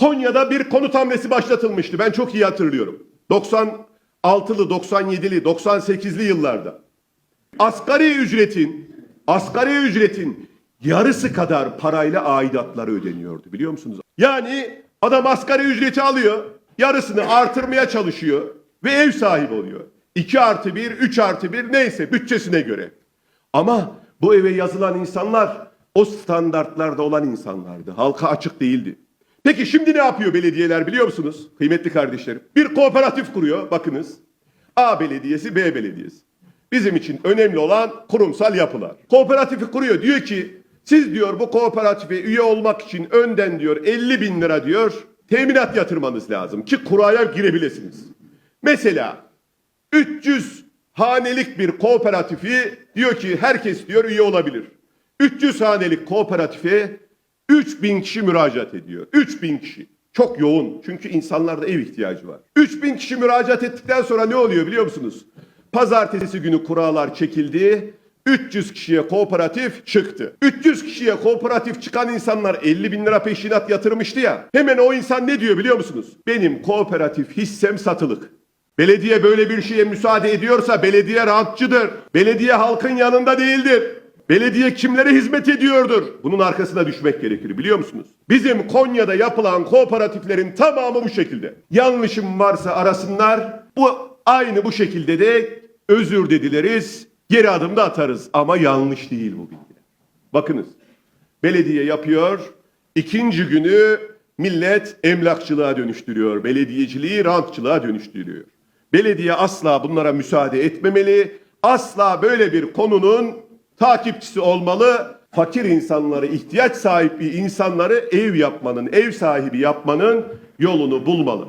Konya'da bir konut hamlesi başlatılmıştı. Ben çok iyi hatırlıyorum. 96'lı, 97'li, 98'li yıllarda. Asgari ücretin, asgari ücretin yarısı kadar parayla aidatları ödeniyordu biliyor musunuz? Yani adam asgari ücreti alıyor, yarısını artırmaya çalışıyor ve ev sahibi oluyor. 2 artı 1, 3 artı 1 neyse bütçesine göre. Ama bu eve yazılan insanlar o standartlarda olan insanlardı. Halka açık değildi. Peki şimdi ne yapıyor belediyeler biliyor musunuz? Kıymetli kardeşlerim. Bir kooperatif kuruyor bakınız. A belediyesi, B belediyesi. Bizim için önemli olan kurumsal yapılar. Kooperatifi kuruyor. Diyor ki siz diyor bu kooperatife üye olmak için önden diyor 50 bin lira diyor teminat yatırmanız lazım ki kuraya girebilesiniz. Mesela 300 hanelik bir kooperatifi diyor ki herkes diyor üye olabilir. 300 hanelik kooperatife 3000 kişi müracaat ediyor. 3000 kişi. Çok yoğun. Çünkü insanlarda ev ihtiyacı var. 3000 kişi müracaat ettikten sonra ne oluyor biliyor musunuz? Pazartesi günü kurallar çekildi. 300 kişiye kooperatif çıktı. 300 kişiye kooperatif çıkan insanlar 50 bin lira peşinat yatırmıştı ya. Hemen o insan ne diyor biliyor musunuz? Benim kooperatif hissem satılık. Belediye böyle bir şeye müsaade ediyorsa belediye rantçıdır. Belediye halkın yanında değildir. Belediye kimlere hizmet ediyordur? Bunun arkasına düşmek gerekir biliyor musunuz? Bizim Konya'da yapılan kooperatiflerin tamamı bu şekilde. Yanlışım varsa arasınlar. Bu aynı bu şekilde de özür de dileriz, geri adım da atarız. Ama yanlış değil bu bilgiler. Bakınız. Belediye yapıyor. ikinci günü millet emlakçılığa dönüştürüyor. Belediyeciliği rantçılığa dönüştürüyor. Belediye asla bunlara müsaade etmemeli. Asla böyle bir konunun takipçisi olmalı. Fakir insanları, ihtiyaç sahibi insanları ev yapmanın, ev sahibi yapmanın yolunu bulmalı.